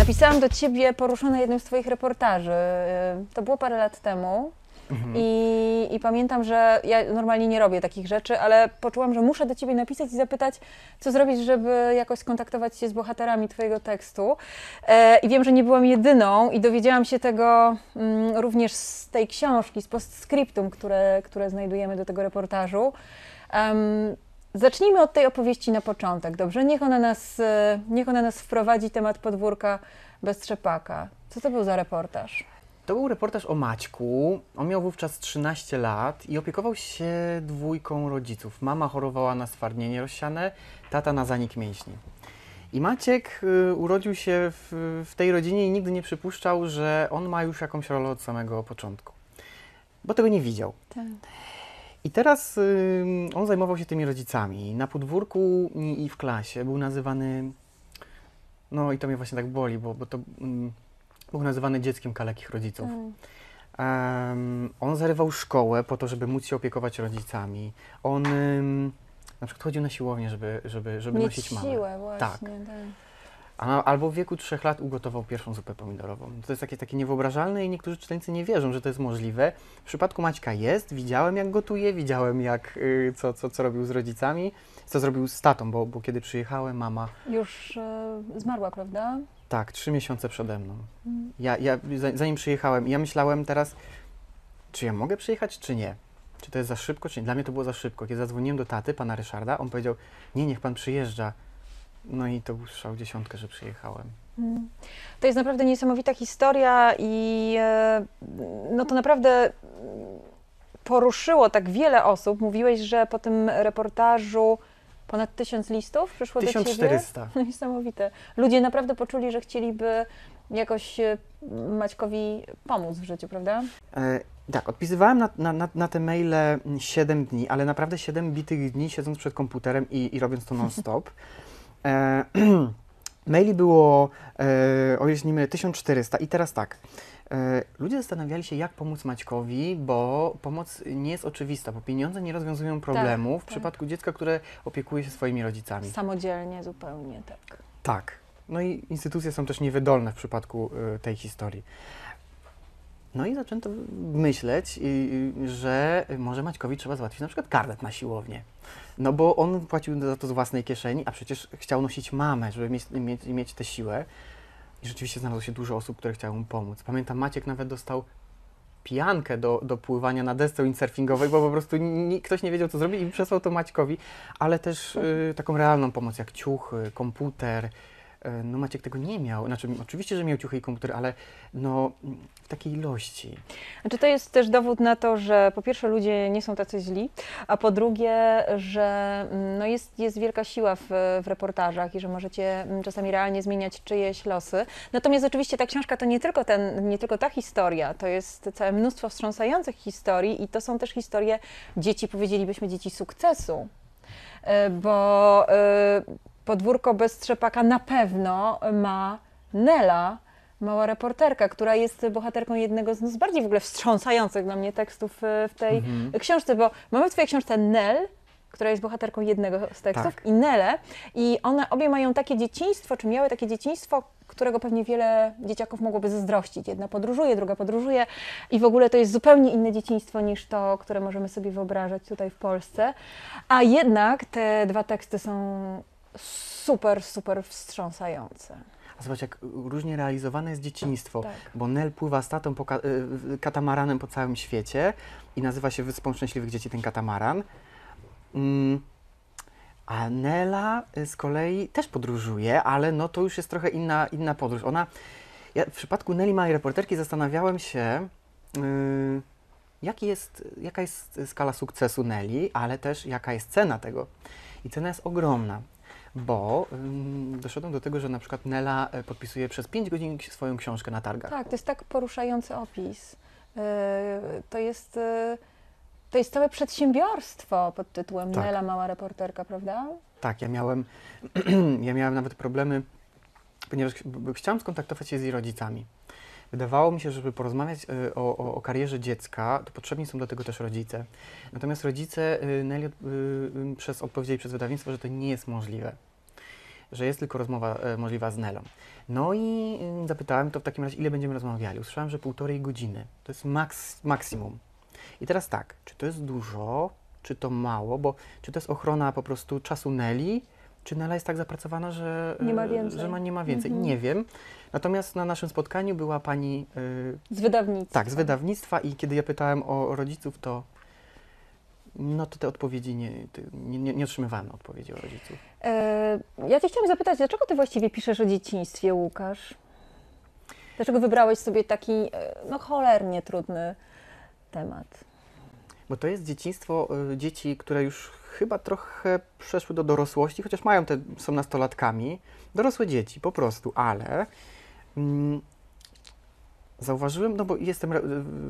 Napisałam do ciebie poruszona jednym z twoich reportaży. Y, To było parę lat temu. I, I pamiętam, że ja normalnie nie robię takich rzeczy, ale poczułam, że muszę do ciebie napisać i zapytać, co zrobić, żeby jakoś skontaktować się z bohaterami twojego tekstu. E, I wiem, że nie byłam jedyną i dowiedziałam się tego mm, również z tej książki, z postscriptum, które, które znajdujemy do tego reportażu. Em, zacznijmy od tej opowieści na początek, dobrze? Niech ona nas, e, niech ona nas wprowadzi temat podwórka bez trzepaka. Co to był za reportaż? To był reportaż o Maćku. On miał wówczas 13 lat i opiekował się dwójką rodziców. Mama chorowała na stwardnienie rozsiane, tata na zanik mięśni. I Maciek y, urodził się w, w tej rodzinie i nigdy nie przypuszczał, że on ma już jakąś rolę od samego początku. Bo tego nie widział. Tak. I teraz y, on zajmował się tymi rodzicami. Na podwórku i, w klasie był nazywany. No i to mnie właśnie tak boli, bo, bo to mm, był nazywany dzieckiem kalekich rodziców. Em, on zarywał szkołę po to, żeby móc się opiekować rodzicami. On ym, na przykład chodził na siłownię, żeby, żeby, żeby Mieć nosić mamę. siłę właśnie. Tak. tak. A albo w wieku trzech lat ugotował pierwszą zupę pomidorową. To jest takie, takie niewyobrażalne i niektórzy czytelnicy nie wierzą, że to jest możliwe. W przypadku Maćka jest. Widziałem, jak gotuje, widziałem, jak, y, co, co, co robił z rodzicami, co zrobił z tatą, bo, bo kiedy przyjechałem, mama Już e, zmarła, prawda? Tak, trzy miesiące przede mną. Mm. Ja, ja za- zanim przyjechałem, ja myślałem teraz, czy ja mogę przyjechać, czy nie. Czy to jest za szybko, czy nie. Dla mnie to było za szybko. Kiedy zadzwoniłem do taty, pana Ryszarda, on powiedział, nie, niech pan przyjeżdża. No i to był strzał dziesiątkę, że przyjechałem. Mm. To jest naprawdę niesamowita historia i e, no to naprawdę poruszyło tak wiele osób. Mówiłeś, że po tym reportażu ponad tysiąc listów przyszło do ciebie. 1400. Niesamowite. Ludzie naprawdę poczuli, że chcieliby jakoś e, Maćkowi pomóc w życiu, prawda? E, tak, odpisywałem na, na, na, na te maile 7 dni, ale naprawdę 7 bitych dni siedząc przed komputerem i, i robiąc to non-stop. E, maili było, e, o ile się nie mylę, 1400 i teraz tak. E, ludzie zastanawiali się, jak pomóc Maćkowi, bo pomoc nie jest oczywista, bo pieniądze nie rozwiązują problemów w tak. przypadku dziecka, które opiekuje się swoimi rodzicami. Samodzielnie zupełnie, tak. Tak. No i instytucje są też niewydolne w przypadku y, tej historii. No i zaczęto myśleć, że może Maćkowi trzeba załatwić na przykład karnet na siłownię. No bo on płacił za to z własnej kieszeni, a przecież chciał nosić mamę, żeby mieć, mieć, mieć tę siłę. I rzeczywiście znalazło się dużo osób, które chciały mu pomóc. Pamiętam, Maciek nawet dostał pijankę do, do pływania na desce windsurfingowej, bo po prostu ni- ktoś nie wiedział, co zrobić i przesłał to Maćkowi, ale też y, taką realną pomoc, jak ciuchy, komputer. Y, no Maciek tego nie miał, znaczy oczywiście, że miał ciuchy i komputer, ale no w takiej ilości. Znaczy to jest też dowód na to, że po pierwsze ludzie nie są tacy źli, a po drugie, że mm, no jest, jest wielka siła w, w reportażach i że możecie mm, czasami realnie zmieniać czyjeś losy. Natomiast oczywiście ta książka to nie tylko, ten, nie tylko ta historia, to jest całe mnóstwo wstrząsających historii i to są też historie dzieci, powiedzielibyśmy dzieci sukcesu. E, Bo e, podwórko bez trzepaka na pewno ma Nela, mała reporterka, która jest bohaterką jednego z, no, z bardziej w ogóle wstrząsających dla mnie tekstów e, w tej Mhm. książce, bo mamy w twojej książce Nel, która jest bohaterką jednego z tekstów, Tak. i Nelę, i one obie mają takie dzieciństwo, czy miały takie dzieciństwo, którego pewnie wiele dzieciaków mogłoby zazdrościć. Jedna podróżuje, druga podróżuje i w ogóle to jest zupełnie inne dzieciństwo niż to, które możemy sobie wyobrażać tutaj w Polsce. A jednak te dwa teksty są super, super wstrząsające. A zobacz, jak różnie realizowane jest dzieciństwo, Tak. bo Nel pływa z tatą po ka- y, katamaranem po całym świecie i nazywa się Wyspą Szczęśliwych Dzieci ten katamaran. Mm. A Nela y, z kolei też podróżuje, ale no to już jest trochę inna, inna podróż. Ona, ja w przypadku Neli Małej Reporterki zastanawiałem się, y, jaki jest, jaka jest skala sukcesu Neli, ale też jaka jest cena tego. I cena jest ogromna, bo ym, doszedłem do tego, że na przykład Nela e, podpisuje przez 5 godzin swoją książkę na targach. Tak, to jest tak poruszający opis. Yy, To jest, yy, to jest całe przedsiębiorstwo pod tytułem Tak. Nela, mała reporterka, prawda? Tak, ja miałem, ja miałem nawet problemy, ponieważ ch- b- chciałem skontaktować się z jej rodzicami. Wydawało mi się, żeby porozmawiać y, o, o, o karierze dziecka, to potrzebni są do tego też rodzice. Natomiast rodzice od- y, y, przez odpowiedzieli przez wydawnictwo, że to nie jest możliwe. że jest tylko rozmowa e, możliwa z Nelą. No i y, zapytałem to w takim razie, ile będziemy rozmawiali. Usłyszałem, że półtorej godziny. To jest maks, maksimum. I teraz tak, czy to jest dużo, czy to mało, bo czy to jest ochrona po prostu czasu Neli, czy Nela jest tak zapracowana, że Nie ma e, więcej. Że ma, nie ma więcej. Mhm. Nie wiem. Natomiast na naszym spotkaniu była pani y, Z wydawnictwa. tak, z wydawnictwa i kiedy ja pytałem o rodziców, to no to te odpowiedzi nie, nie, nie, nie otrzymywałem odpowiedzi o rodziców. E, ja Cię chciałam zapytać, dlaczego Ty właściwie piszesz o dzieciństwie, Łukasz? Dlaczego wybrałeś sobie taki, no cholernie trudny temat? Bo to jest dzieciństwo dzieci, które już chyba trochę przeszły do dorosłości, chociaż mają te, są nastolatkami. Dorosłe dzieci, po prostu, ale mm, zauważyłem, no bo jestem,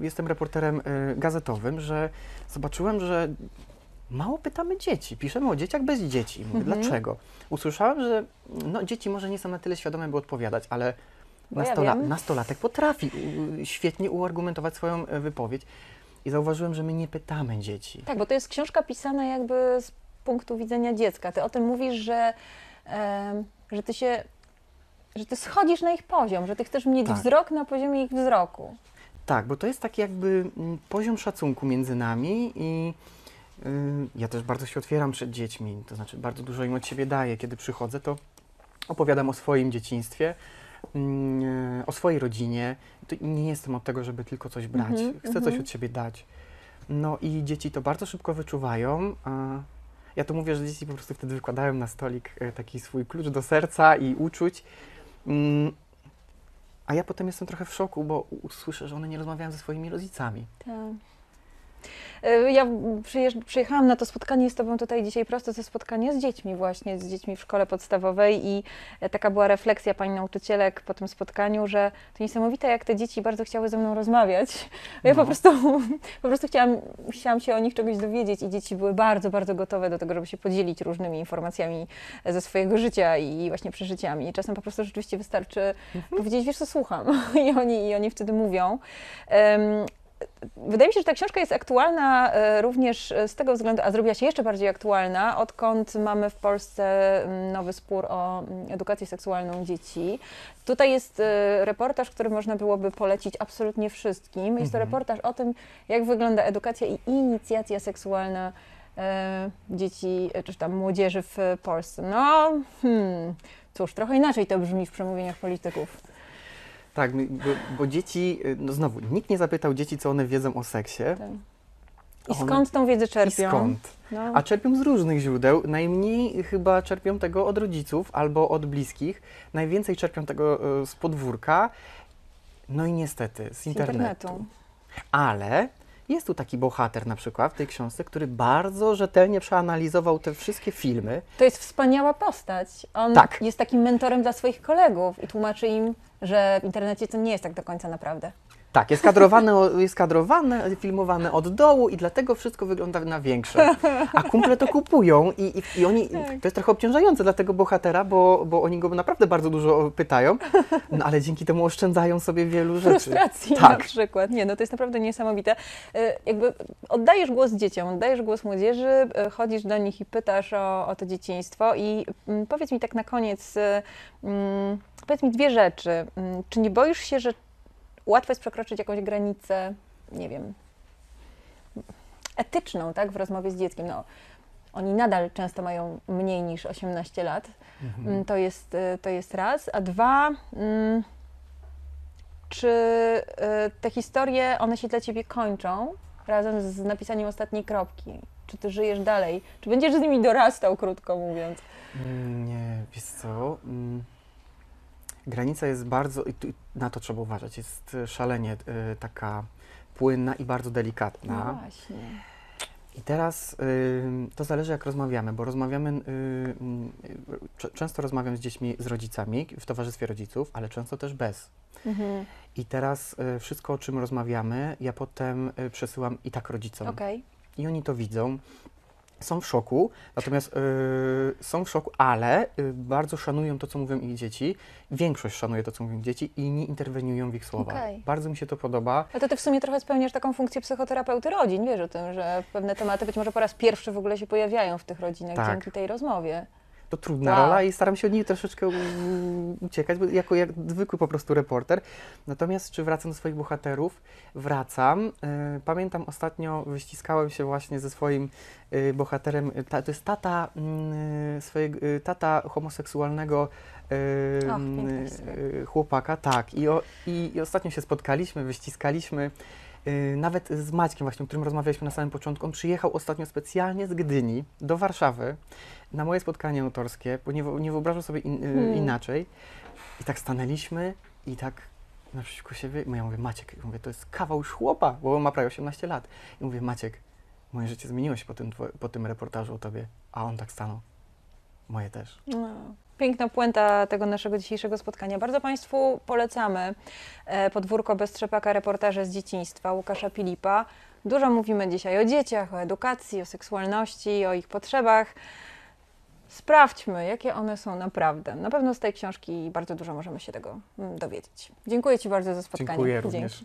jestem reporterem y, gazetowym, że zobaczyłem, że mało pytamy dzieci. Piszemy o dzieciach bez dzieci. Mówię, Mhm. dlaczego? Usłyszałem, że no, dzieci może nie są na tyle świadome, by odpowiadać, ale ja nastola, wiem. nastolatek potrafi y, świetnie uargumentować swoją y, wypowiedź. I zauważyłem, że my nie pytamy dzieci. Tak, bo to jest książka pisana jakby z punktu widzenia dziecka. Ty o tym mówisz, że, em, że Ty się, że Ty schodzisz na ich poziom, że Ty chcesz mieć Tak. wzrok na poziomie ich wzroku. Tak, bo to jest taki jakby mm, poziom szacunku między nami i y, ja też bardzo się otwieram przed dziećmi, to znaczy bardzo dużo im od siebie daję. Kiedy przychodzę, to opowiadam o swoim dzieciństwie, o swojej rodzinie. Nie jestem od tego, żeby tylko coś brać. Mhm, Chcę coś mhm. od siebie dać. No i dzieci to bardzo szybko wyczuwają. Ja to mówię, że dzieci po prostu wtedy wykładają na stolik e, taki swój klucz do serca i uczuć. Mm, A ja potem jestem trochę w szoku, bo u- słyszę, że one nie rozmawiają ze swoimi rodzicami. Tak. E, Ja przyjechałam na to spotkanie z Tobą tutaj dzisiaj prosto ze spotkania z dziećmi właśnie, z dziećmi w szkole podstawowej i e, taka była refleksja Pani nauczycielek po tym spotkaniu, że to niesamowite, jak te dzieci bardzo chciały ze mną rozmawiać. Ja po No. prostu, po prostu chciałam, chciałam się o nich czegoś dowiedzieć i dzieci były bardzo, bardzo gotowe do tego, żeby się podzielić różnymi informacjami ze swojego życia i właśnie przeżyciami. I czasem po prostu rzeczywiście wystarczy powiedzieć, wiesz co, słucham i oni, i oni wtedy mówią. Wydaje mi się, że ta książka jest aktualna e, również z tego względu, a zrobiła się jeszcze bardziej aktualna, odkąd mamy w Polsce mm, nowy spór o mm, edukację seksualną dzieci. Tutaj jest e, reportaż, który można byłoby polecić absolutnie wszystkim. Jest to Mhm. reportaż o tym, jak wygląda edukacja i inicjacja seksualna e, dzieci, czy tam młodzieży w Polsce. No, hmm, cóż, trochę inaczej to brzmi w przemówieniach polityków. Tak, my- bo, bo dzieci, y, no znowu, nikt nie zapytał dzieci, co one wiedzą o seksie. Tak. I One- skąd tą wiedzę I czerpią? skąd? No. A czerpią z różnych źródeł. Najmniej chyba czerpią tego od rodziców albo od bliskich. Najwięcej czerpią tego y, z podwórka. No i niestety z z internetu. Ale jest tu taki bohater na przykład w tej książce, który bardzo rzetelnie przeanalizował te wszystkie filmy. To jest wspaniała postać. On Tak. jest takim mentorem dla swoich kolegów i tłumaczy im, że w internecie to nie jest tak do końca naprawdę. Tak, jest kadrowane, jest kadrowane, filmowane od dołu i dlatego wszystko wygląda na większe. A kumple to kupują i, i, i oni, Tak. to jest trochę obciążające dla tego bohatera, bo, bo oni go naprawdę bardzo dużo pytają, no ale dzięki temu oszczędzają sobie wielu rzeczy. Frustracji Tak. na przykład. Nie, no to jest naprawdę niesamowite. E, Jakby oddajesz głos dzieciom, oddajesz głos młodzieży, e, chodzisz do nich i pytasz o, o to dzieciństwo i mm, powiedz mi tak na koniec, e, mm, powiedz mi dwie rzeczy. Mm, Czy nie boisz się, że łatwo jest przekroczyć jakąś granicę, nie wiem, etyczną, tak, w rozmowie z dzieckiem? No, oni nadal często mają mniej niż 18 lat. Mhm. Mm, To jest, y, to jest raz. A dwa, mm, czy y, te historie, one się dla Ciebie kończą razem z napisaniem ostatniej kropki? Czy Ty żyjesz dalej? Czy będziesz z nimi dorastał, krótko mówiąc? Nie, wiesz co, mm, granica jest bardzo, i na to trzeba uważać, jest e, szalenie y, taka płynna i bardzo delikatna. No właśnie. I teraz y, to zależy, jak rozmawiamy, bo rozmawiamy, y, y, często rozmawiam z dziećmi, z rodzicami, w towarzystwie rodziców, ale często też bez. Mhm. I teraz y, wszystko, o czym rozmawiamy, ja potem y, przesyłam i tak rodzicom. Okej. I oni to widzą. Są w szoku, natomiast y, są w szoku, ale y, bardzo szanują to, co mówią ich dzieci. Większość szanuje to, co mówią dzieci i nie interweniują w ich słowa. Okej. Bardzo mi się to podoba. A to Ty w sumie trochę spełniasz taką funkcję psychoterapeuty rodzin, wiesz o tym, że pewne tematy być może po raz pierwszy w ogóle się pojawiają w tych rodzinach Tak. dzięki tej rozmowie. To trudna Tak. rola i staram się od niej troszeczkę uciekać, bo jako jak zwykły po prostu reporter. Natomiast czy wracam do swoich bohaterów? Wracam. E, Pamiętam ostatnio wyściskałem się właśnie ze swoim e, bohaterem. e, to jest tata mm, swojego, tata homoseksualnego Ach, mm, chłopaka, tak. I, o, i, I ostatnio się spotkaliśmy, wyściskaliśmy. E, Nawet z Maćkiem właśnie, o którym rozmawialiśmy na samym początku, on przyjechał ostatnio specjalnie z Gdyni do Warszawy na moje spotkanie autorskie, bo nie, nie wyobrażam sobie in, y, Hmm. inaczej. I tak stanęliśmy i tak naprzeciwko siebie, ja mówię, Maciek, mówię, to jest kawał już chłopa, bo on ma prawie 18 lat. I mówię, Maciek, moje życie zmieniło się po tym, po tym reportażu o tobie. A on tak stanął. Moje też. No. Piękna puenta tego naszego dzisiejszego spotkania. Bardzo Państwu polecamy e, podwórko bez trzepaka reportaże z dzieciństwa Łukasza Filipa. Dużo mówimy dzisiaj o dzieciach, o edukacji, o seksualności, o ich potrzebach. Sprawdźmy, jakie one są naprawdę. Na pewno z tej książki bardzo dużo możemy się tego mm, dowiedzieć. Dziękuję Ci bardzo za spotkanie. Dziękuję Dzięki. również.